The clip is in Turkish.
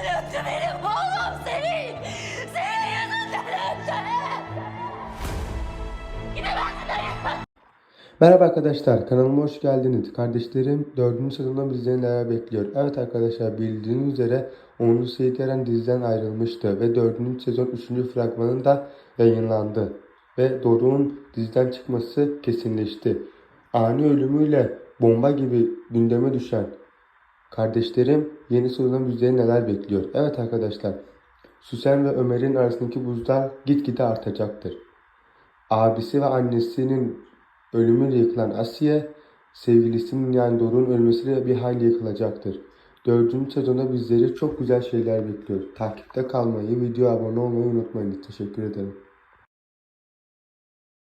yüzünden öldü benim oğlum senin. Senin yüzünden öldü. Gidemezsin. Merhaba arkadaşlar, kanalıma hoş geldiniz. Kardeşlerim 4. sezondan bizleri neler bekliyor? Evet arkadaşlar, bildiğiniz üzere 10. Seyit Eren diziden ayrılmıştı ve 4. sezon 3. fragmanı da yayınlandı. Ve Doruk'un diziden çıkması kesinleşti. Ani ölümüyle bomba gibi gündeme düşen kardeşlerim yeni sezonda bizleri neler bekliyor? Evet arkadaşlar, Süsen ve Ömer'in arasındaki buzlar gitgide artacaktır. Abisi ve annesinin ölümüyle yıkılan Asiye, sevgilisinin yani Doruk'un ölmesiyle bir hayli yıkılacaktır. Dördüncü sezonda bizleri çok güzel şeyler bekliyor. Takipte kalmayı, video abone olmayı unutmayın. Teşekkür ederim.